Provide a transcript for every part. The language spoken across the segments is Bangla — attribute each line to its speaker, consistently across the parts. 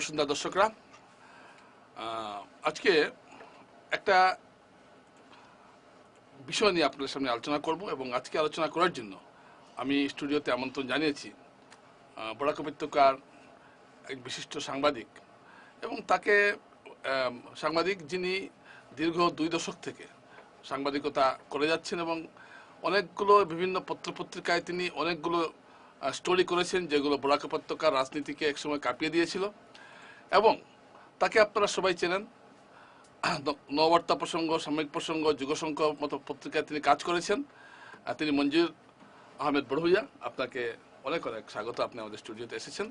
Speaker 1: বসুন্ধরা দর্শকরা আজকে একটা বিষয় নিয়ে আপনাদের সামনে আলোচনা করব এবং আজকে আলোচনা করার জন্য আমি স্টুডিওতে আমন্ত্রণ জানিয়েছি বরাক উপত্যকার এক বিশিষ্ট সাংবাদিক এবং তাকে সাংবাদিক যিনি দীর্ঘ দুই দশক থেকে সাংবাদিকতা করে যাচ্ছেন এবং অনেকগুলো বিভিন্ন পত্রপত্রিকায় তিনি অনেকগুলো স্টোরি করেছেন যেগুলো বরাক উপত্যকার রাজনীতিকে একসময় কাঁপিয়ে দিয়েছিল। এবং তাকে আপনারা সবাই চেনেন। ন- নববার্তা প্রসঙ্গ, সাময়িক প্রসঙ্গ যুগসংঘ মতো পত্রিকায় তিনি কাজ করেছেন। তিনি মঞ্জুর আহমেদ বড়ভুইয়া আপনাকে অনেক অনেক স্বাগত। আপনি আমাদের স্টুডিওতে এসেছেন।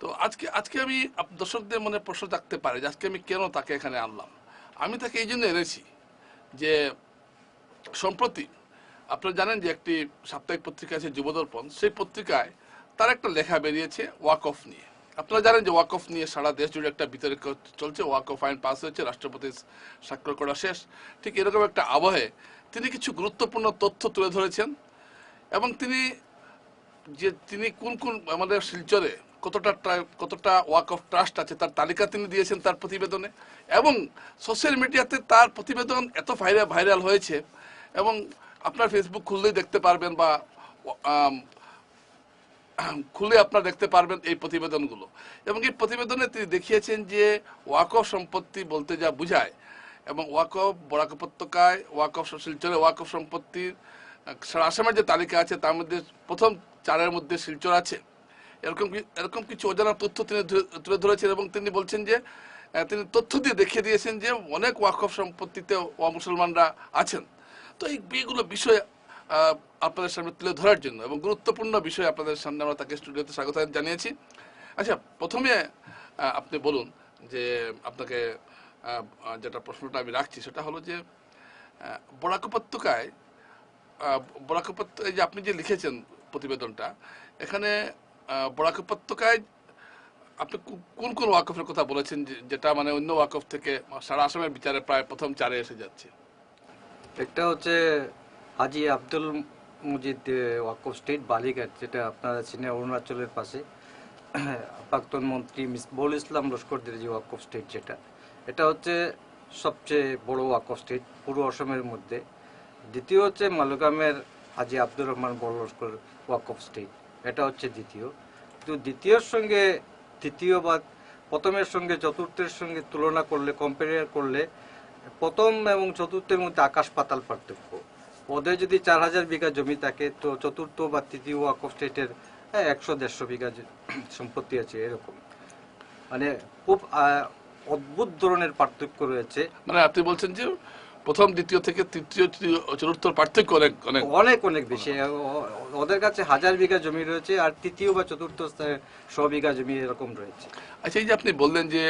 Speaker 1: তো আজকে আজকে আমি দর্শকদের মনে প্রশ্ন থাকতে পারে যে আজকে আমি কেন তাকে এখানে আনলাম? আমি তাকে এই জন্য এনেছি যে সম্প্রতি আপনারা জানেন যে একটি সাপ্তাহিক পত্রিকা আছে যুবদর্পণ। সেই পত্রিকায় তার একটা লেখা বেরিয়েছে ওয়াক অফ নিয়ে। আপনারা জানেন যে ওয়াক অফ নিয়ে সারা দেশ জুড়ে একটা বিতর্ক চলছে, ওয়াক অফ আইন পাস হয়েছে রাষ্ট্রপতি স্বাক্ষর করা শেষ। ঠিক এরকম একটা আবহে তিনি কিছু গুরুত্বপূর্ণ তথ্য তুলে ধরেছেন এবং তিনি যে তিনি কোন কোন আমাদের শিলচরে কতটা কতটা ওয়াক অফ ট্রাস্ট আছে তার তালিকা তিনি দিয়েছেন তার প্রতিবেদনে এবং সোশ্যাল মিডিয়াতে তার প্রতিবেদন এত ভাইরাল ভাইরাল হয়েছে এবং আপনার ফেসবুক খুললেই দেখতে পারবেন বা খুলে আপনারা দেখতে পারবেন এই প্রতিবেদনগুলো। এবং এই প্রতিবেদনে তিনি দেখিয়েছেন যে ওয়াকফ সম্পত্তি বলতে যা বোঝায়, এবং ওয়াকফ, বরাক উপত্যকায় ওয়াকফ শিলচরে ওয়াকফ সম্পত্তির আসামের যে তালিকা আছে তার মধ্যে প্রথম চারের মধ্যে শিলচর আছে। এরকম এরকম কিছু অজানা তথ্য তিনি তুলে ধরেছেন এবং তিনি বলছেন যে তিনি তথ্য দিয়ে দেখিয়ে দিয়েছেন যে অনেক ওয়াকফ সম্পত্তিতে ওয়া মুসলমানরা আছেন। তো এইগুলো বিষয় আপনাদের সামনে তুলে ধরার জন্য এবং গুরুত্বপূর্ণ বিষয় আপনাদের সামনে আমরা তাকে স্টুডিওতে স্বাগত জানিয়েছি। আচ্ছা প্রথমে আপনি বলুন যে আপনাকে যেটা প্রশ্নটা আমি রাখছি সেটা হলো যে বরাক উপত্যকায় বরাক উপত্য- এই যে আপনি যে লিখেছেন প্রতিবেদনটা, এখানে বরাক উপত্যকায় আপনি কোন কোন ওয়াকফের কথা বলেছেন যেটা মানে অন্য ওয়াকফ থেকে সারা আসামের বিচারে প্রায় প্রথম চারে এসে যাচ্ছে?
Speaker 2: একটা হচ্ছে হাজি আব্দুল মুজিদ ওয়াকফ স্টেট বালিঘাট, যেটা আপনারা চিনে অরুণাচলের পাশে। প্রাক্তন মন্ত্রী মিস মিসবুল ইসলাম লস্করদের যে ওয়াকফ স্টেট যেটা, এটা হচ্ছে সবচেয়ে বড় ওয়াকফ স্টেট পুরো অসমের মধ্যে। দ্বিতীয় হচ্ছে মালুগামের হাজি আব্দুর রহমান বড় লস্কর ওয়াকফ স্টেট, এটা হচ্ছে দ্বিতীয়। কিন্তু দ্বিতীয়র সঙ্গে তৃতীয় বা প্রথমের সঙ্গে চতুর্থের সঙ্গে তুলনা করলে কম্পেয়ার করলে, প্রথম এবং চতুর্থের মধ্যে আকাশ পাতাল পার্থক্য। ওদের যদি চার হাজার বিঘা জমি থাকে তো চতুর্থ বা তৃতীয় ওয়াকফ স্টেটের হ্যাঁ, একশো দেড়শো বিঘা সম্পত্তি আছে এরকম। মানে খুব অদ্ভুত ধরনের পার্থক্য রয়েছে।
Speaker 1: মানে আপনি বলছেন যে প্রথম দ্বিতীয় থেকে তৃতীয় তৃতীয়, চতুর্থ পার্থক্য অনেক অনেক।
Speaker 2: অনেক অনেক বেশি। ওদের কাছে হাজার বিঘা জমি রয়েছে আর তৃতীয় বা চতুর্থ স্থানে শ বিঘা জমি এরকম রয়েছে।
Speaker 1: আচ্ছা এই যে আপনি বললেন যে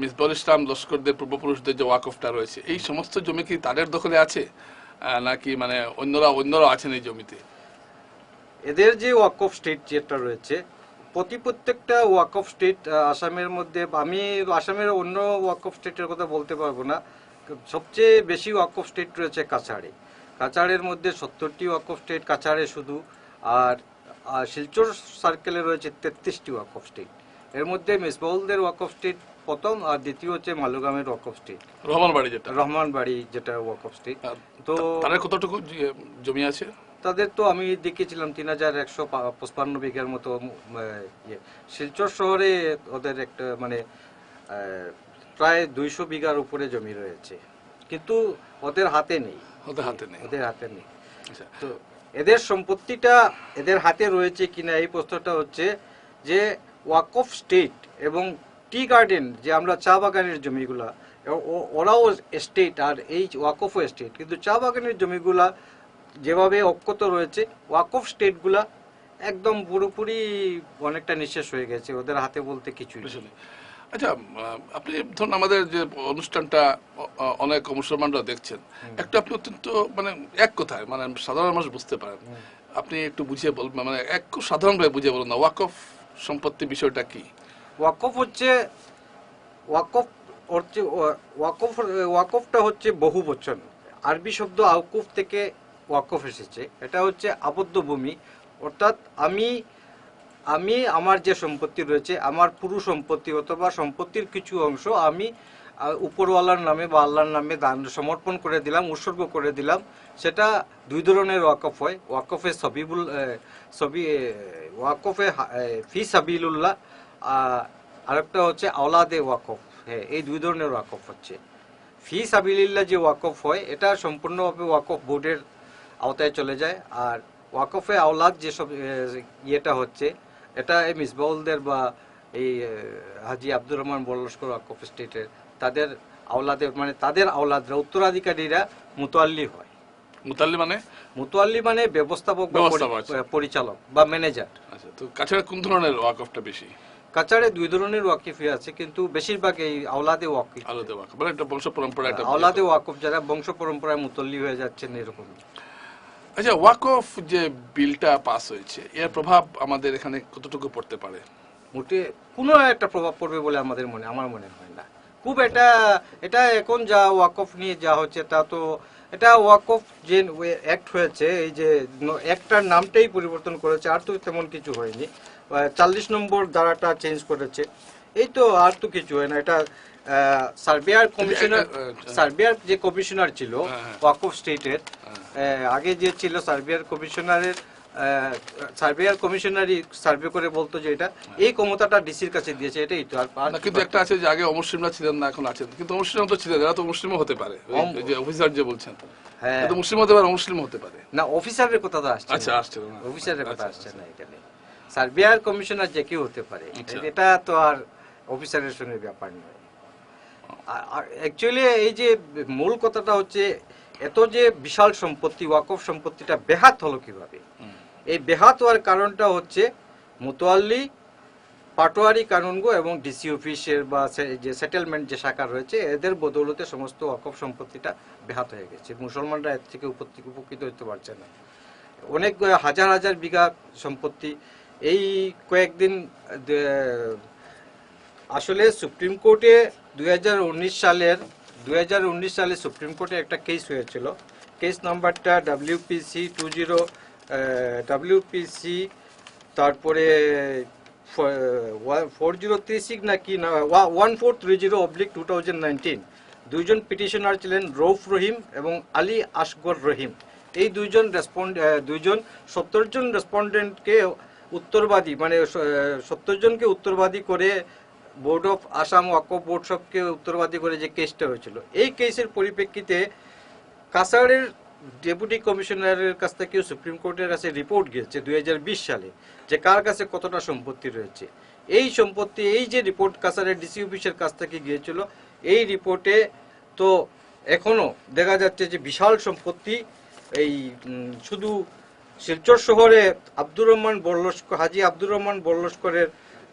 Speaker 1: মিসবুল ইসলাম লস্করদের পূর্বপুরুষদের যে ওয়াকফটা রয়েছে এই সমস্ত জমি কি তাদের দখলে আছে? নাকি মানে অন্যরা অন্যরা আছেন এই জমিতে?
Speaker 2: এদের যে ওয়াকফ স্টেট যেটা রয়েছে, প্রতি প্রত্যেকটা ওয়াকফ স্টেট আসামের মধ্যে, আমি আসামের অন্য ওয়াকফ স্টেটের কথা বলতে পারব না। সবচেয়ে বেশি ওয়াকফ স্টেট রয়েছে কাছাড়ে। কাছাড়ের মধ্যে সত্তরটি ওয়াকফ স্টেট, কাছাড়ে শুধু। আর শিলচর সার্কেলে রয়েছে তেত্রিশটি ওয়াকফ স্টেট। এর মধ্যে মিসবাউলদের ওয়াকফ স্টেট প্রথম আর দ্বিতীয় হচ্ছে মালুগামের ওয়াকফ স্টেট
Speaker 1: রহমান বাড়ি যেটা।
Speaker 2: রহমান বাড়ি যেটা ওয়াকফ স্টেট
Speaker 1: আর
Speaker 2: তো
Speaker 1: তাদের কতটুকু জমি আছে?
Speaker 2: তাদের তো আমি দেখেছিলাম তিন হাজার একশো পঁচপান্ন বিঘার মতো ইয়ে। শিলচর শহরে ওদের একটা মানে প্রায় দুইশো বিঘার উপরে জমি রয়েছে। কিন্তু ওদের হাতে নেই।
Speaker 1: ওদের হাতে নেই।
Speaker 2: ওদের হাতে নেই।
Speaker 1: আচ্ছা।
Speaker 2: তো এদের সম্পত্তিটা এদের হাতে রয়েছে কিনা এই প্রশ্নটা হচ্ছে যে ওয়াকফ স্টেট এবং টি গার্ডেন যে আমরা চা বাগানের জমিগুলা ওরাও স্টেট আর এই ওয়াকফ স্টেট কিন্তু চা বাগানের জমিগুলা যেভাবে অক্ষত রয়েছে ওয়াকফ স্টেটগুলা একদম পুরোপুরি অনেকটা নিঃশেষ হয়ে গেছে ওদের হাতে বলতে কিছুই নেই।
Speaker 1: আচ্ছা আপনি ধরুন আমাদের যে অনুষ্ঠানটা অনেক মুসলমানরা দেখছেন একটা আপনি অত্যন্ত মানে এক কথায় মানে সাধারণ মানুষ বুঝতে পারেন। আপনি একটু বুঝিয়ে বলবেন মানে এক সাধারণভাবে বুঝিয়ে বলুন না ওয়াকফ সম্পত্তি বিষয়টা কি?
Speaker 2: ওয়াকফ হচ্ছে ওয়াকফ হচ্ছে, ওয়াকফ, ওয়াকফটা হচ্ছে বহু বচন আরবি শব্দ আউকুফ থেকে ওয়াকফ এসেছে। এটা হচ্ছে আবদ্ধ ভূমি অর্থাৎ আমি আমি আমার যে সম্পত্তি রয়েছে, আমার পুরো সম্পত্তি অথবা সম্পত্তির কিছু অংশ আমি উপরওয়ালার নামে বা আল্লাহর নামে দান, সমর্পণ করে দিলাম, উৎসর্গ করে দিলাম। সেটা দুই ধরনের ওয়াকফ হয়। ওয়াকফে সবিবুল সবি ওয়াকফে ফি সাবিলুল্লাহ। আরেকটা হচ্ছে আওলাদে ওয়াকফ। হ্যাঁ এই দুই ধরনের ওয়াকফ হচ্ছে। ফি সাবিলিল্লাহ যে ওয়াকফ হয় এটা সম্পূর্ণভাবে ওয়াকফ বোর্ডের আওতায় চলে যায়। আর ওয়াকফে আওলাদ যেসব ইয়েটা হচ্ছে এটা এই মিসবাউলদের বা এই হাজি আব্দুর রহমান বল্লস্কর ওয়াকফ স্টেটের তাদের আওলাদে মানে তাদের আওলাদরা উত্তরাধিকারীরা মুতোয়াল্লি হয়।
Speaker 1: মুতাল্লি মানে?
Speaker 2: মুতোয়াল্লি মানে ব্যবস্থাপক
Speaker 1: আছে।
Speaker 2: পরিচালক বা ম্যানেজার।
Speaker 1: আচ্ছা তো কাছাড়ে কোন ধরনের ওয়াকফটা বেশি?
Speaker 2: কাছাড়ে দুই ধরনের ওয়াকিফি আছে কিন্তু বেশিরভাগ এই আওলাদে ওয়াকিফ।
Speaker 1: আলাদা ওয়াকফ। মানে একটা বংশ পরম্পরা একটা
Speaker 2: আওলাদে ওয়াকফ যারা বংশ পরম্পরায় মুতল্লি হয়ে যাচ্ছেন এরকম।
Speaker 1: আচ্ছা ওয়াকফ যে বিলটা পাস হয়েছে এর প্রভাব আমাদের এখানে কতটুকু পড়তে পারে?
Speaker 2: মোটে কোনো একটা প্রভাব পড়বে বলে আমাদের মনে আমার মনে হয় না। খুব এটা এটা এখন যা ওয়াকফ নিয়ে যা হচ্ছে তা তো এটা ওয়াকফ যে অ্যাক্ট হয়েছে এই যে একটার নামটাই পরিবর্তন করেছে আর তো তেমন কিছু হয়নি। চাল্লিশ নম্বর দ্বারাটা চেঞ্জ করেছে। এই তো আর তো কিছু হয় না এটা সার্বিয়ার কমিশনার সার্বিয়ার যে কমিশনার ছিল
Speaker 1: হ্যাঁ, হ্যাঁ।
Speaker 2: ওয়াকফ স্টেটের আগে যে ছিল সার্বিয়ার কমিশনারের আহ, সার্বিয়ার কমিশনারই সার্ভে করে বলতো যে এটা এই ক্ষমতাটা ডিসির কাছে দিয়েছে এটাই তো আর
Speaker 1: কিন্তু একটা আছে যে আগে অমুসলিমরা ছিলেন না এখন আছেন। কিন্তু অমুসলিম তো ছিলেন এরা তো মুসলিমও হতে পারে। যে অফিসার যে বলছেন
Speaker 2: হ্যাঁ।
Speaker 1: মুসলিম হতে পারে মুসলিম হতে পারে।
Speaker 2: না অফিসারের কথা তো আসছে
Speaker 1: আচ্ছা আসছে
Speaker 2: অফিসারের কথা
Speaker 1: আচ্ছা,
Speaker 2: আসছে না এখানে। সার্বিয়ার কমিশনার যে কেউ হতে পারে
Speaker 1: আচ্ছা।
Speaker 2: এটা তো আর অফিসারের সঙ্গে ব্যাপার নয়। অ্যাকচুয়ালি এই যে মূল কথাটা হচ্ছে এত যে বিশাল সম্পত্তি ওয়াকফ সম্পত্তিটা বেহাত হলো কীভাবে। এই বেহাত হওয়ার কারণটা হচ্ছে মুতোয়াল্লি, পাটোয়ারি, কানুনগো এবং ডিসি অফিসের বা যে সেটেলমেন্ট যে শাখা রয়েছে, এদের বদৌলতে সমস্ত ওয়াকফ সম্পত্তিটা বেহাত হয়ে গেছে। মুসলমানরা এর থেকে উপকৃত হতে পারছে না। অনেক, হাজার হাজার বিঘা সম্পত্তি। এই কয়েকদিন আসলে সুপ্রিম কোর্টে দুই হাজার উনিশ সালের, দুই হাজার উনিশ সালে সুপ্রিম কোর্টে একটা কেস হয়েছিল। কেস নাম্বারটা ডাব্লিউপিসি টু জিরো ডাব্লিউপিসি তারপরে ফোর জিরো থ্রি সিক্স না কি না one four three zero oblique two thousand nineteen দুইজন পিটিশনার ছিলেন রৌফ রহিম এবং আলী আসগর রহিম। এই দুইজন রেসপন্ড দুইজন সত্তর জন রেসপন্ডেন্টকে উত্তরবাদী মানে সত্তর জনকে উত্তরবাদী করে board of Assam Waqf board সবকে উত্তরবাদী করে যে কেসটা হয়েছিল। এই কেসের পরিপ্রেক্ষিতে কাসারের ডেপুটি কমিশনারের কাছ থেকেও সুপ্রিম কোর্টের কাছে রিপোর্ট গিয়েছে দু হাজার বিশ সালে যে কার কাছে কতটা সম্পত্তি রয়েছে। এই সম্পত্তি, এই যে রিপোর্ট কাসারের ডিসি অফিসের কাছ থেকে গিয়েছিল, এই রিপোর্টে তো এখনও দেখা যাচ্ছে যে বিশাল সম্পত্তি, এই শুধু শিলচর শহরে আব্দুর রহমান বল্লস্কর হাজি আব্দুর রহমান বল্লস্করের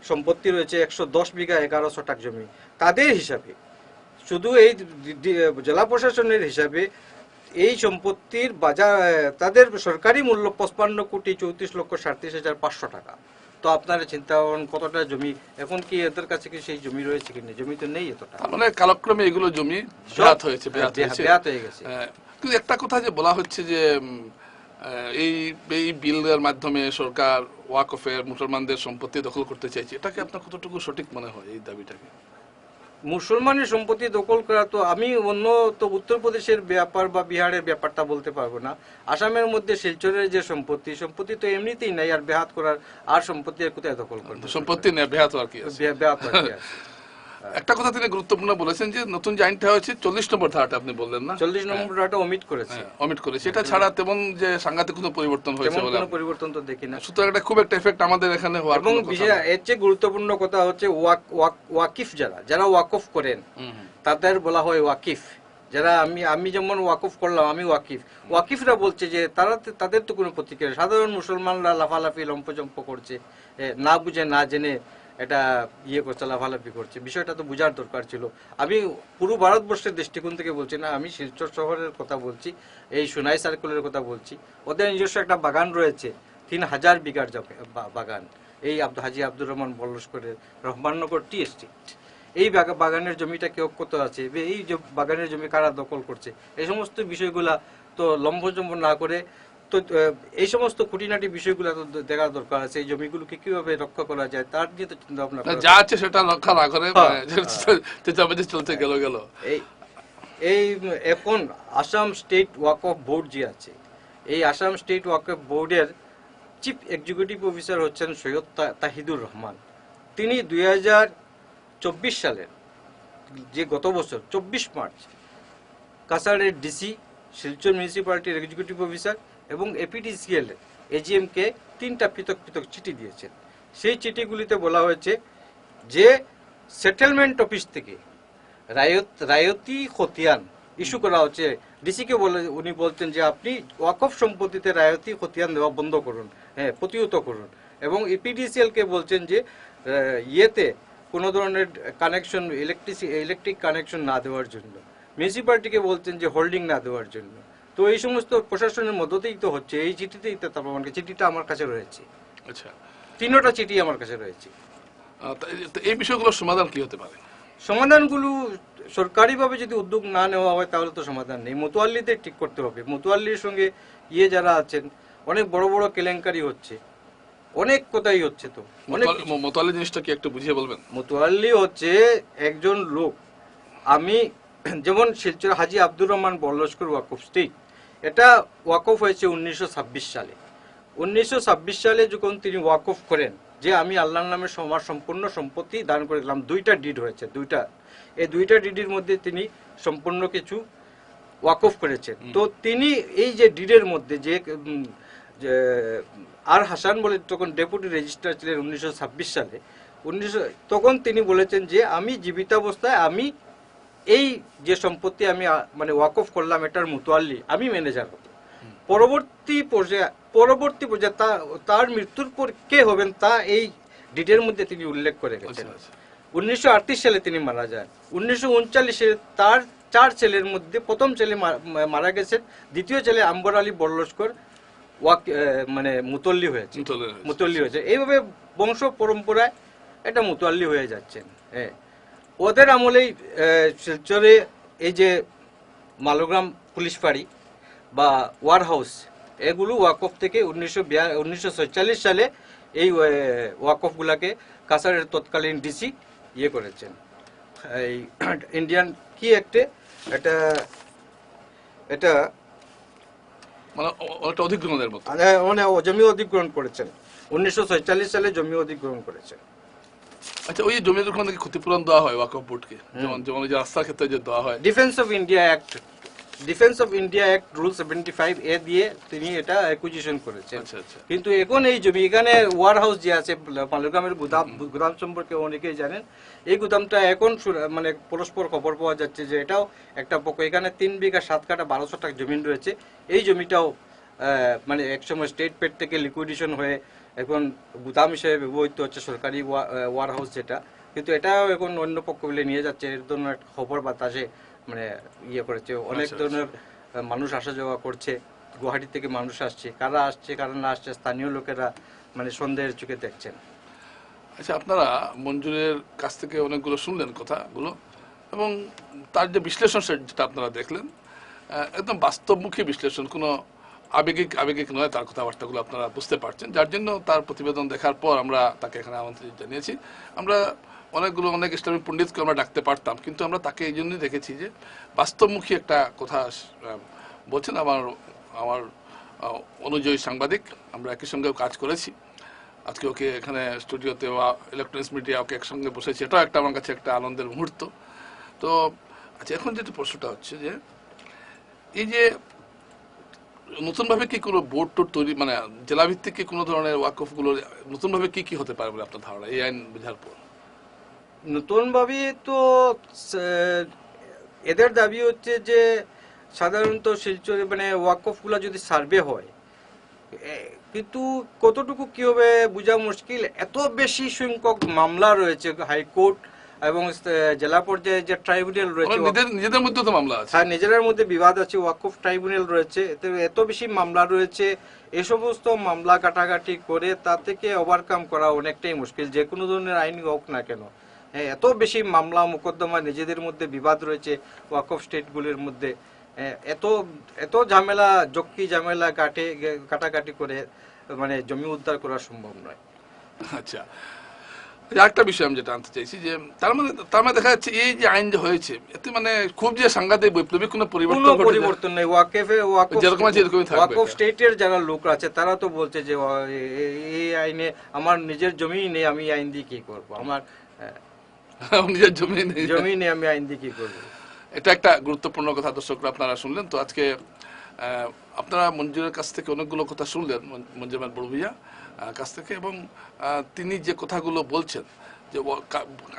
Speaker 2: সম্পত্তি রয়েছে একশো দশ বিঘা এগারো শতাক জমি। তাদের হিসাবে, শুধু এই জেলা প্রশাসনের হিসাবে এই সম্পত্তির বাজার তাদের সরকারি মূল্য পঁচপান্ন কোটি চৌত্রিশ লক্ষ সাঁত্রিশ হাজার পাঁচশো টাকা। তো আপনারা চিন্তা করেন কতটা জমি এখন কি এদের কাছে কি সেই জমি রয়েছে কিনা জমি তো নেই এতটা।
Speaker 1: মানে কালক্রমে এগুলো জমি হয়েছে
Speaker 2: হয়ে গেছে।
Speaker 1: কিন্তু একটা কথা যে বলা হচ্ছে যে এই এই বিলের মাধ্যমে সরকার ওয়াকফের মুসলমানদের সম্পত্তি দখল করতে চাইছে এটাকে আপনার কতটুকু সঠিক মনে হয় এই দাবিটাকে?
Speaker 2: মুসলমানের সম্পত্তি দখল করা তো আমি অন্য তো উত্তরপ্রদেশের ব্যাপার বা বিহারের ব্যাপারটা বলতে পারব না। আসামের মধ্যে শিলচরের যে সম্পত্তি সম্পত্তি তো এমনিতেই নাই আর বেহাত করার আর সম্পত্তি আর কোথায় দখল করবে?
Speaker 1: সম্পত্তি নেই বেহাত আর কি
Speaker 2: ব্যাহাত আর কি?
Speaker 1: একটা কথা তিনি গুরুত্বপূর্ণ বলেছেন যে নতুন যে আইনটা হয়েছে চল্লিশ নম্বর ধারাটা আপনি বললেন না?
Speaker 2: চল্লিশ নম্বরটা অমিট করেছে।
Speaker 1: হ্যাঁ, অমিট করেছে। এটা ছাড়া তেমন যে সাংঘাতিক কোনো পরিবর্তন হয়েছে বলে
Speaker 2: কোনো পরিবর্তন তো দেখি না।
Speaker 1: সুতরাং এটা খুব একটা এফেক্ট আমাদের এখানে হওয়ার
Speaker 2: এবং এর চেয়ে গুরুত্বপূর্ণ কথা হচ্ছে ওয়াক- ওয়াক- ওয়াকিফ যারা যারা ওয়াকফ করেন। তাদের বলা হয় ওয়াকিফ। যারা আমি আমি যেমন ওয়াকফ করলাম আমি ওয়াকিফ। ওয়াকিফরা বলছে যে তারা তাদের তো কোনো প্রতিক্রিয়া সাধারণ মুসলমানরা লাফালাফি লম্পজম্প করছে না বুঝে না জেনে এটা ইয়ে করছে লাফালাফি করছে। বিষয়টা তো বোঝার দরকার ছিল। আমি পুরো ভারতবর্ষের দৃষ্টিকোণ থেকে বলছি না, আমি শিলচর শহরের কথা বলছি, এই সোনাই সার্কেলের কথা বলছি। ওদের নিজস্ব একটা বাগান রয়েছে, তিন হাজার বিঘার বাগান। এই আব্দ, হাজি আব্দুর রহমান বল্লস্করের রহমাননগর টি এস্টেট এই বাগানের জমিটা কেউ কত আছে? এই বাগানের জমি কারা দখল করছে? এই সমস্ত বিষয়গুলা তো লম্বজম্ব না করে এই সমস্ত খুঁটিনাটি বিষয়গুলো তো দেখা দরকার আছে। এই জমিগুলোকে কীভাবে রক্ষা করা যায় তার নিয়ে তো চিন্তা ভাবনা
Speaker 1: যা আছে সেটা রক্ষা না করে
Speaker 2: হ্যাঁ,
Speaker 1: মানে, চলতে গেল গেল।
Speaker 2: এই এই এখন Assam state Waqf of board যে আছে এই আসাম স্টেট ওয়াক অফ বোর্ডের চিফ এক্সিকিউটিভ অফিসার হচ্ছেন সৈয়দ তাহিদুর রহমান। তিনি দুই হাজার চব্বিশ সালের যে গত বছর চব্বিশ মার্চ কাছাড়ের ডিসি শিলচর মিউনিসিপ্যালিটির এক্সিকিউটিভ অফিসার এবং এপিডিসিএল এজিএমকে তিনটা পৃথক পৃথক চিঠি দিয়েছেন। সেই চিঠিগুলিতে বলা হয়েছে যে সেটেলমেন্ট অফিস থেকে রায়ত রায়তি খতিয়ান ইস্যু করা হচ্ছে। ডিসিকে বলে, উনি বলছেন যে আপনি ওয়াকফ সম্পত্তিতে রায়তি খতিয়ান দেওয়া বন্ধ করুন হ্যাঁ প্রতিহত করুন। এবং ইপিডিসিএল কে বলছেন যে ইয়েতে কোনো ধরনের কানেকশন ইলেকট্রিসি ইলেকট্রিক কানেকশন না দেওয়ার জন্য। মিউনিসিপ্যালিটিকে বলছেন যে হোল্ডিং না দেওয়ার জন্য। তো এই সমস্ত প্রশাসনের মধ্যতেই তো হচ্ছে এই চিঠিতেই তো আমাকে চিঠিটা আমার কাছে রয়েছে।
Speaker 1: আচ্ছা।
Speaker 2: তিনোটা চিঠি আমার কাছে রয়েছে।
Speaker 1: এই- বিষয়গুলোর সমাধান কি হতে পারে?
Speaker 2: সমাধানগুলো সরকারিভাবে যদি উদ্যোগ না নেওয়া হয় তাহলে তো সমাধান নেই। মতুয়াল্লিদের ঠিক করতে হবে। মতুয়াল্লির সঙ্গে ইয়ে যারা আছেন অনেক বড় বড় কেলেঙ্কারি হচ্ছে। অনেক কথাই হচ্ছে তো।
Speaker 1: মোতালে জিনিসটা কি একটু বুঝিয়ে বলবেন?
Speaker 2: মতুয়াল্লি হচ্ছে একজন লোক। আমি যেমন শিলচর হাজি আব্দুর রহমান বল্লস্কর ওয়াকফ স্টেট এটা ওয়াকফ হয়েছে উনিশশো ছাব্বিশ সালে। উনিশশো ছাব্বিশ সালে যখন তিনি ওয়াকফ করেন যে আমি আল্লাহর নামে আমার সম্পূর্ণ সম্পত্তি দান করে দিলাম দুইটা ডিড হয়েছে দুইটা। এই দুইটা ডিডির মধ্যে তিনি সম্পূর্ণ কিছু ওয়াকফ করেছেন। তো তিনি এই যে ডিডের মধ্যে যে যে আর হাসান বলে তখন ডেপুটি রেজিস্ট্রার ছিলেন উনিশশো ছাব্বিশ সালে উনিশশো তখন তিনি বলেছেন যে আমি জীবিতাবস্থায় আমি এই যে সম্পত্তি আমি মানে ওয়াকফ করলাম এটার মুতোয়াল্লি আমি ম্যানেজার হব পরবর্তী পর্যায়ে পরবর্তী পর্যায়ে তা- তার মৃত্যুর পর কে হবেন তা এই ডিটের মধ্যে তিনি উল্লেখ করে গেছেন।
Speaker 1: আচ্ছা, আচ্ছা।
Speaker 2: উনিশশো সালে তিনি মারা যান। উনিশশো উনচাল্লিশে তার চার ছেলের মধ্যে প্রথম ছেলে মারা গেছেন। দ্বিতীয় ছেলে আম্বর আলী বল্লস্কর ওয়াক মানে মুতল্লি হয়েছে।
Speaker 1: মুতল্লি হয়েছে।
Speaker 2: মুতল্লি হয়েছে। এইভাবে বংশ পরম্পরায় এটা মুতল্লি হয়ে যাচ্ছেন হ্যাঁ। ওদের আমলেই শিলচরে এই যে মালোগ্রাম পুলিশ ফাঁড়ি বা ওয়ার হাউস এগুলো ওয়াকফ থেকে উনিশশো উনিশশো সালে এই ওয়াকফগুলাকে কাছাড়ের তৎকালীন ডিসি ইয়ে করেছেন। এই ইন্ডিয়ান কি একটা এটা এটা
Speaker 1: মানে অধিগ্রহণের মতো।
Speaker 2: মানে মানে জমি অধিগ্রহণ করেছেন। উনিশশো সালে জমি অধিগ্রহণ করেছেন।
Speaker 1: আচ্ছা ওই জমি অধিগ্রহণ থেকে ক্ষতিপূরণ দেওয়া হয় ওয়াকফ বোর্ডকে? যেমন যেমন যে রাস্তার ক্ষেত্রে যে দেওয়া হয়।
Speaker 2: Defence of India act defence of India act rule seventy five A দিয়ে তিনি এটা অ্যাকুইজিশন করেছেন।
Speaker 1: আচ্ছা আচ্ছা।
Speaker 2: কিন্তু এখন এই জমি এখানে ওয়ার হাউস যে আছে মালগ্রামের গুদাম গুদাম সম্পর্কে অনেকেই জানেন। এই গুদামটা এখন মানে পরস্পর খবর পাওয়া যাচ্ছে যে এটাও একটা পক্ষ এখানে তিন বিঘা সাত কাটা বারোশো টাকা জমিন রয়েছে। এই জমিটাও মানে একসময় স্টেট পেট থেকে লিকুইডেশন হয়ে এখন গুদাম হিসেবে ব্যবহৃত হচ্ছে সরকারি ওয়ার হাউস যেটা। কিন্তু এটাও এখন অন্য পক্ষ মিলে নিয়ে যাচ্ছে এর ধরনের একটা খবর বাতাসে মানে ইয়ে করেছে। অনেক
Speaker 1: আচ্ছা,
Speaker 2: ধরনের মানুষ আসা যাওয়া করছে গুয়াহাটি থেকে মানুষ আসছে। কারা আসছে কারা না আসছে স্থানীয় লোকেরা মানে সন্দেহের চোখে দেখছেন।
Speaker 1: আচ্ছা আপনারা মঞ্জুরের কাছ থেকে অনেকগুলো শুনলেন কথাগুলো এবং তার যে বিশ্লেষণ সে- যেটা আপনারা দেখলেন একদম বাস্তবমুখী বিশ্লেষণ কোনো আবেগিক আবেগিক নয়, তার কথাবার্তাগুলো আপনারা বুঝতে পারছেন। যার জন্য তার প্রতিবেদন দেখার পর আমরা তাকে এখানে আমন্ত্রণ জানিয়েছি। আমরা অনেকগুলো, অনেক ইসলামিক পণ্ডিতকে আমরা ডাকতে পারতাম, কিন্তু আমরা তাকে এই জন্যই দেখেছি যে বাস্তবমুখী একটা কথা বলছেন আমার আমার অনুযায়ী সাংবাদিক। আমরা একই সঙ্গেও কাজ করেছি। আজকে ওকে এখানে স্টুডিওতে ইলেকট্রনিক্স মিডিয়া ওকে একসঙ্গে বসেছি। এটাও একটা আমার কাছে একটা আনন্দের মুহূর্ত। তো আচ্ছা এখন যেটা প্রশ্নটা হচ্ছে যে, এই যে নতুনভাবে কি কোনো বোর্ড টোড তৈরি মানে জেলাভিত্তিক কি কোনো ধরনের ওয়াকফগুলো নতুনভাবে কি কি হতে পারে বলে আপনার ধারণা, এই আইন বোঝার পর?
Speaker 2: নতুনভাবে তো এদের দাবি হচ্ছে যে সাধারণত শিলচরে মানে ওয়াকফগুলো যদি সার্ভে হয় কিন্তু কতটুকু কি হবে বোঝা মুশকিল। এত বেশি সংখ্যক মামলা রয়েছে হাইকোর্ট এবং জেলা পর্যায়ে যে ট্রাইব্যুনাল রয়েছে
Speaker 1: নিজেদের মধ্যে তো মামলা আছে।
Speaker 2: হ্যাঁ নিজেদের মধ্যে বিবাদ আছে ওয়াকফ ট্রাইব্যুনাল রয়েছে এতে এত বেশি মামলা রয়েছে এ সমস্ত মামলা কাটাকাটি করে তা থেকে ওভারকাম করা অনেকটাই মুশকিল যে কোনো ধরনের আইন হোক না কেন। হ্যাঁ এত বেশি মামলা মোকদ্দমা নিজেদের মধ্যে বিবাদ রয়েছে ওয়াকফ স্টেটগুলির মধ্যে এত এত ঝামেলা জক্কি ঝামেলা কাটে কাটাকাটি করে মানে জমি উদ্ধার করা সম্ভব নয়।
Speaker 1: আচ্ছা আরেকটা বিষয় আমি যেটা আনতে চাইছি যে তার মানে তার মানে দেখা যাচ্ছে এই যে আইন যে হয়েছে এতে মানে খুব যে সাংঘাতিক বৈপ্লবিক কোনো পরিবর্তন
Speaker 2: পরিবর্তন নেই। ওয়াকেফে
Speaker 1: যেরকম আছে এরকমই থাকবে।
Speaker 2: ওয়াকফ স্টেটের যারা লোক আছে তারা তো বলছে যে এই আইনে আমার নিজের জমি নেই আমি আইন দিয়ে কি করব? আমার
Speaker 1: নিজের জমি নেই।
Speaker 2: জমি নেই আমি আইন দিয়ে কি করব?
Speaker 1: এটা একটা গুরুত্বপূর্ণ কথা দর্শকরা আপনারা শুনলেন। তো আজকে আহ, আপনারা মঞ্জুরের কাছ থেকে অনেকগুলো কথা শুনলেন মঞ্জুর আহমেদ বড় ভূঁইয়া, আহ, কাছ থেকে এবং তিনি যে কথাগুলো বলছেন যে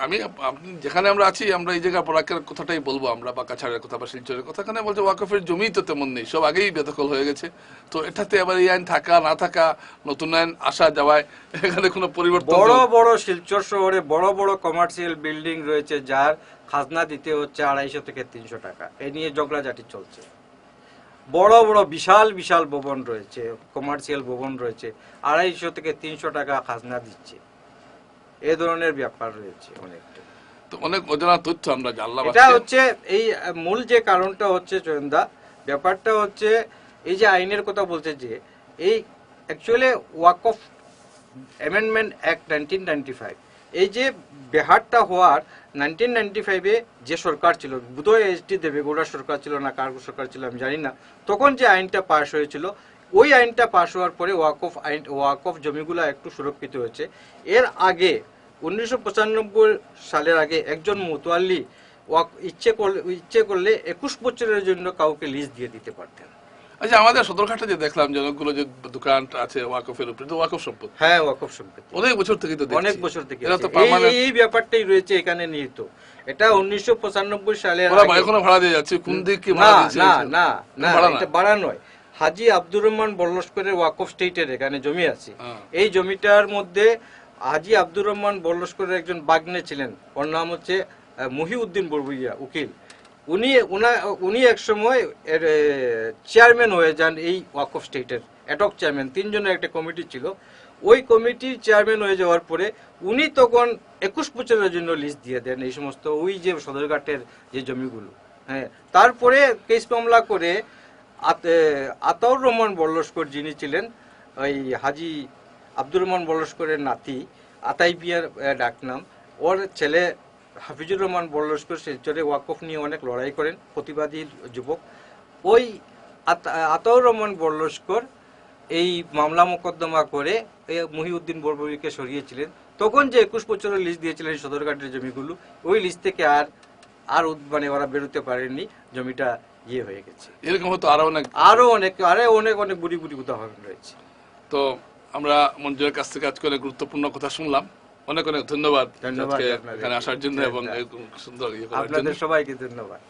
Speaker 1: আমি আপনি যেখানে আমরা আছি আমরা এই জায়গায় বরাকের কথাটাই বলব আমরা বা কাছাড়ের কথা বা শিলচরের কথা। এখানে বলছে ওয়াকফের জমি তো তেমন নেই সব আগেই বেদখল হয়ে গেছে। তো এটাতে আবার এই আইন থাকা না থাকা নতুন আইন আসা যাওয়ায় এখানে কোনো পরিবর্তন
Speaker 2: বড় বড় শিলচর শহরে বড় বড় কমার্শিয়াল বিল্ডিং রয়েছে যার খাজনা দিতে হচ্ছে আড়াইশো থেকে তিনশো টাকা। এ নিয়ে ঝগড়াঝাটি চলছে। বড় বড় বিশাল বিশাল ভবন রয়েছে কমার্শিয়াল ভবন রয়েছে আড়াইশো থেকে তিনশো টাকা খাজনা দিচ্ছে। এ ধরনের ব্যাপার রয়েছে অনেকটা।
Speaker 1: তো অনেক অজানা তথ্য আমরা জানলাম
Speaker 2: এটা হচ্ছে এই মূল যে কারণটা হচ্ছে চয়নদা ব্যাপারটা হচ্ছে এই যে আইনের কথা বলছে যে এই actually Waqf of amendment act nineteen ninety five এই যে বেহারটা হওয়ার নাইনটিন নাইনটি ফাইভে যে সরকার ছিল বোধহয় এইচ ডি দেবেগৌড়া সরকার ছিল না কার সরকার ছিল, আমি জানি না, তখন যে আইনটা পাশ হয়েছিল, ওই আইনটা পাশ হওয়ার পরে ওয়াক অফ আইন, ওয়াক অফ জমিগুলো একটু সুরক্ষিত হয়েছে। এর আগে, উনিশশো পঁচানব্বই সালের আগে একজন মুতোয়াল্লি ওয়াক, ইচ্ছে করলে ইচ্ছে করলে একুশ বছরের জন্য কাউকে লিজ দিয়ে দিতে পারতেন।
Speaker 1: আচ্ছা আমাদের সদরঘাটে যে দেখলাম যে অনেকগুলো যে দোকান আছে ওয়াকফের উপরে তো ওয়াকফ সম্পদ?
Speaker 2: হ্যাঁ ওয়াকফ সম্পত্তি
Speaker 1: অনেক বছর থেকে তো
Speaker 2: অনেক বছর থেকে
Speaker 1: এরা তো
Speaker 2: এই- ব্যাপারটাই রয়েছে এখানে নিহিত। এটা উনিশশো পঁচানব্বই সালের
Speaker 1: ওরা এখনও ভাড়া দিয়ে যাচ্ছে কোন দিক কি
Speaker 2: না
Speaker 1: ভাড়া দিচ্ছে
Speaker 2: না না না
Speaker 1: ভাড়া
Speaker 2: এটা নয়। হাজি আব্দুর রহমান বল্লস্করের ওয়াকফ স্টেটের এখানে জমি আছে।
Speaker 1: হ্যাঁ।
Speaker 2: এই জমিটার মধ্যে হাজি আব্দুর রহমান বল্লস্করের একজন বাগ্নে ছিলেন। ওর নাম হচ্ছে মহিউদ্দিন বড়বুইয়া উকিল। উনি, উনা- একসময় এর চেয়ারম্যান হয়ে যান এই ওয়াকফ স্টেটের অ্যাটক চেয়ারম্যান তিনজনের একটা কমিটি ছিল। ওই কমিটির চেয়ারম্যান হয়ে যাওয়ার পরে উনি তখন একুশ বছরের জন্য লিস্ট দিয়ে দেন এই সমস্ত, ওই যে সদরঘাটের যে জমিগুলো হ্যাঁ। তারপরে কেস মামলা করে আত- আতাউর রহমান বল্লস্কর যিনি ছিলেন, ওই হাজি আব্দুর রহমান বল্লস্করের নাতি আতাই বিয়ার ডাকনাম, ওর ছেলে হাফিজুর রহমান বল্লস্কর শিলচরে ওয়াকফ নিয়ে অনেক লড়াই করেন প্রতিবাদী যুবক। ওই আতা- আতাউর রহমান বল্লস্কর এই মামলা মোকদ্দমা করে মহিউদ্দিন বরবরিকে সরিয়েছিলেন। তখন যে একুশ বছরের লিস্ট দিয়েছিলেন সদরঘাটের জমিগুলো ওই লিস্ট থেকে আর আর মানে ওরা বেরোতে পারেননি জমিটা ইয়ে হয়ে গেছে।
Speaker 1: এরকম হতো আরও অনেক
Speaker 2: আরও অনেক আরও অনেক অনেক বুড়ি বুড়ি উদাহরণ রয়েছে।
Speaker 1: তো আমরা মঞ্জুরের কাছ থেকে আজকে অনেক গুরুত্বপূর্ণ কথা শুনলাম। অনেক অনেক ধন্যবাদ এখানে আসার জন্য এবং সুন্দর ইয়ে
Speaker 2: আপনাদের সবাইকে ধন্যবাদ।